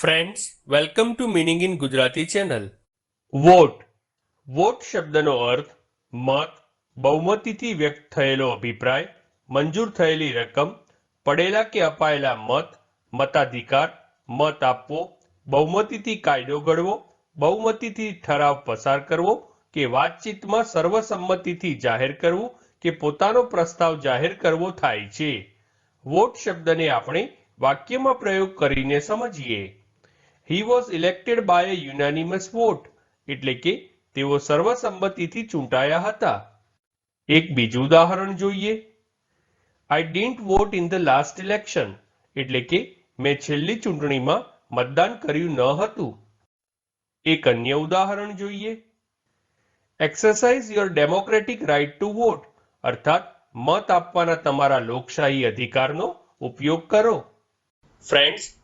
Friends welcome to meaning in Gujarati channel vote vote શબ્દનો અર્થ, મત, બહુમતીથી વ્યક્ત થયેલો અભિપ્રાય, મંજૂર થયેલી રકમ, પડેલા કે અપાયેલા મત, મતાધિકાર, મત આપવો, બહુમતીથી કાયદો ઘડવો, બહુમતીથી ઠરાવ પસાર કરવો કે વાતચીતમાં સર્વસંમતિથી જાહેર કરવું કે પોતાનો પ્રસ્તાવ જાહેર કરવો થાય છે. વોટ શબ્દને આપણે વાક્યમાં પ્રયોગ કરીને સમજીએ. He was elected by a unanimous vote એટલે કે તેઓ સર્વસંમતિથી ચૂંટાયા હતા. એક બીજું ઉદાહરણ જોઈએ. I didn't vote in the last election એટલે કે મેં છેલ્લી ચૂંટણીમાં મતદાન કર્યું ન હતું. એક અન્ય ઉદાહરણ જોઈએ. Exercise your democratic right to vote અર્થાત મત આપવાના તમારા લોકશાહી અધિકારનો ઉપયોગ કરો. ફ્રેન્ડ્સ